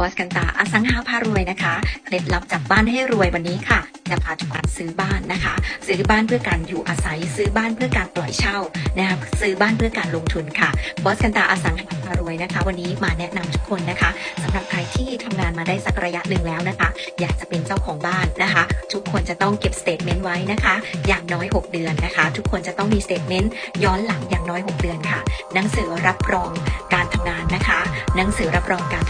บอสกันตาอสังหาพารวยนะคะเคล็ดลับจากบ้านให้รวยวันนี้ค่ะจะพาทุกคนซื้อบ้านนะคะ ซื้อบ้านเพื่อการอยู่อาศัยซื้อบ้านเพื่อการปล่อยเช่านะคะซื้อบ้านเพื่อการลงทุนค่ะบอสกันตาอสังหาพารวยนะคะ วันนี้มาแนะนำทุกคนนะคะสำหรับใครที่ทำงานมาได้สักระยะหนึ่งแล้วนะคะ อยากจะเป็นเจ้าของบ้านนะคะ ทุกคนจะต้องเก็บสเตทเมนต์ไว้นะคะ อย่างน้อย 6 เดือนนะคะ ทุกคนจะต้องมีสเตทเมนต์ย้อนหลังอย่างน้อย 6 เดือนค่ะ หนังสือรับรองการทำงานนะคะ หนังสือรับรองการ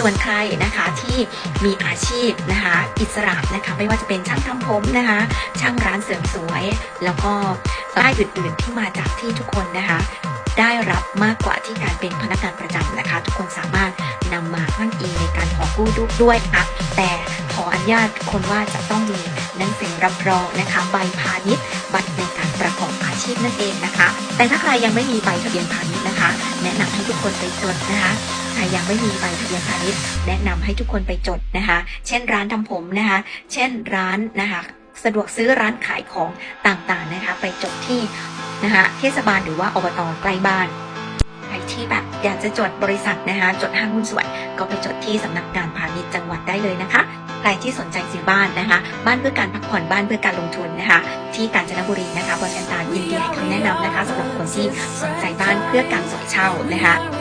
ส่วนใครนะคะที่มีอาชีพนะคะอิสระนะคะไม่ว่าจะเป็นช่างทำผมนะคะช่างร้านเสริมสวย แล้วก็รายอื่นๆที่มาจากที่ทุกคนนะคะ ได้รับมากกว่าที่การเป็นพนักงานประจำนะคะ ทุกคนสามารถนำมาอ้างอิงในการขอกู้ดูด้วยนะคะแต่ขออนุญาตคนว่าจะต้องมีหนังสือรับรองนะคะใบพาณิชย์บัตรในการประกอบอาชีพนั่นเองนะคะ แต่ถ้าใครยังไม่มีใบทะเบียนพาณิชย์นะคะ แนะนำให้ทุกคนไปจดนะคะ ใครยังไม่มีใบทะเบียนพาณิชย์แนะนำให้ทุกคนไปจดนะคะ เช่นร้านทำผมนะคะ เช่นร้านนะคะสะดวกซื้อร้านขายของต่างๆนะคะ ไปจดที่นะคะเทศบาลหรือว่าอบตใกล้บ้านใครที่แบบอยากจะจดบริษัทนะคะ จดห้างหุ้นส่วน ก็ไปจดที่สำนักงานพาณิชย์จังหวัดได้เลยนะคะใครที่สนใจซื้อบ้านนะคะ บ้านเพื่อการพักผ่อนบ้านเพื่อการลงทุนนะคะ ที่กาญจนบุรีนะคะบริษัทตายินดีให้คำแนะนำนะคะสำหรับคนที่สนใจบ้านเพื่อการสอยเช่านะคะ